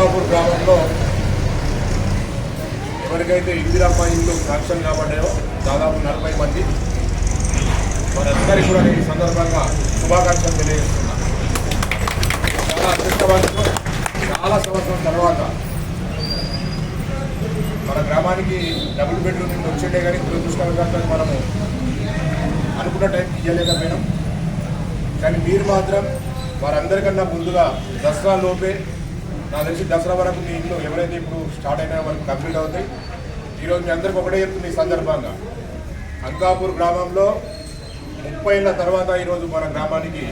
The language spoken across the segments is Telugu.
అంకాపూర్ గ్రామంలో ఎవరికైతే ఇందిరమ్మ ఇల్లు శాంక్షన్ కాబడ్డాయో దాదాపు నలభై మంది వారందరికీ కూడా నేను ఈ సందర్భంగా శుభాకాంక్షలు తెలియజేస్తున్నా. చాలా అదృష్టవంతులు చాలా సంవత్సరం తర్వాత మన గ్రామానికి డబుల్ బెడ్రూమ్ నుండి వచ్చిండే కానీ దురదృష్టవశాత్తు మనము అనుకున్న టైంకి ఇవ్వలేకపోయినాం కానీ మీరు మాత్రం వారందరికన్నా ముందుగా దసరా లోపే నాకు తెలిసి దసరా వరకు మీ ఇంట్లో ఎవరైతే ఇప్పుడు స్టార్ట్ అయినా వరకు కంప్లీట్ అవుతాయి. ఈరోజు మీ అందరికీ ఒకటే చెప్తుంది ఈ సందర్భంగా. అంకాపూర్ గ్రామంలో ముప్పై ఏళ్ళ తర్వాత ఈరోజు మన గ్రామానికి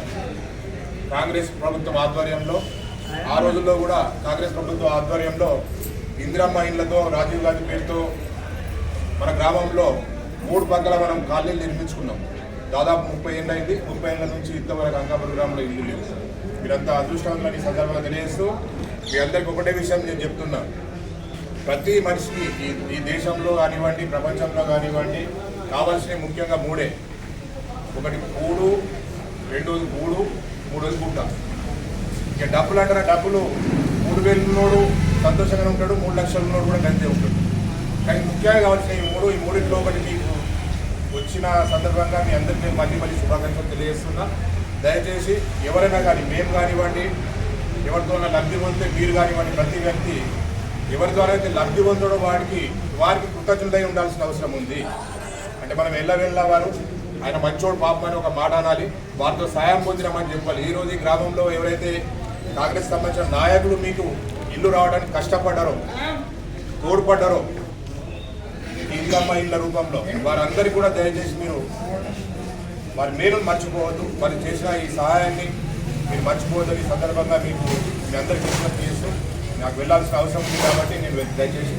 కాంగ్రెస్ ప్రభుత్వం ఆధ్వర్యంలో ఆ రోజుల్లో కూడా కాంగ్రెస్ ప్రభుత్వం ఆధ్వర్యంలో ఇందిరమ్మ ఇళ్ళతో రాజీవ్ గాంధీ పేరుతో మన గ్రామంలో మూడు పక్కల మనం కాలనీలు నిర్మించుకున్నాం. దాదాపు ముప్పై ఏళ్ళు అయింది. ముప్పై ఏళ్ళ నుంచి ఇంతవరకు అంకాపూర్ గ్రామంలో ఇల్లు లేదు మీరంతా అదృష్టవంతులని సందర్భంగా తెలియజేస్తూ మీ అందరికి ఒకటే విషయం నేను చెప్తున్నా. ప్రతి మనిషికి ఈ ఈ దేశంలో కానివ్వండి ప్రపంచంలో కానివ్వండి కావాల్సినవి ముఖ్యంగా మూడే. ఒకటి కూడు రెండోది గూడు మూడోది గుడ్డ ఇక డబ్బులు అంటారా డబ్బులు. మూడు వేలున్నోడు సంతోషంగా ఉంటాడు మూడు లక్షలు ఉన్నోడు కూడా గంతే ఉంటాడు. కానీ ముఖ్యంగా కావాల్సిన ఈ మూడు ఈ మూడింటిలో ఒకటి మీకు వచ్చిన సందర్భంగా మీ అందరికీ మళ్ళీ మళ్ళీ శుభాకాంక్షలు తెలియజేస్తున్నా. దయచేసి ఎవరైనా కానీ మేము కానివ్వండి ఎవరితోనైనా లబ్ధి పొందితే మీరు కానివ్వండి ప్రతి వ్యక్తి ఎవరి ద్వారా అయితే లబ్ధి పొందడో వాడికి వారికి కృతజ్ఞతై ఉండాల్సిన అవసరం ఉంది. అంటే మనం వెళ్ళ వారు ఆయన మంచోడు పాపం అని ఒక మాట అనాలి. వారితో సాయం పొందినామని చెప్పాలి. ఈ రోజు ఈ గ్రామంలో ఎవరైతే కాంగ్రెస్ సంబంధించిన నాయకులు మీకు ఇల్లు రావడానికి కష్టపడ్డారో తోడ్పడ్డారో ఇంకమ్మ ఇళ్ళ రూపంలో వారందరికీ కూడా దయచేసి మీరు వారి మేలు మర్చిపోవద్దు. వారు చేసిన ఈ సహాయాన్ని మీరు మర్చిపోదని సందర్భంగా మీకు మీ అందరికీ విజ్ఞప్తి చేస్తూ నాకు వెళ్ళాల్సిన అవసరం ఉంది కాబట్టి నేను దయచేసి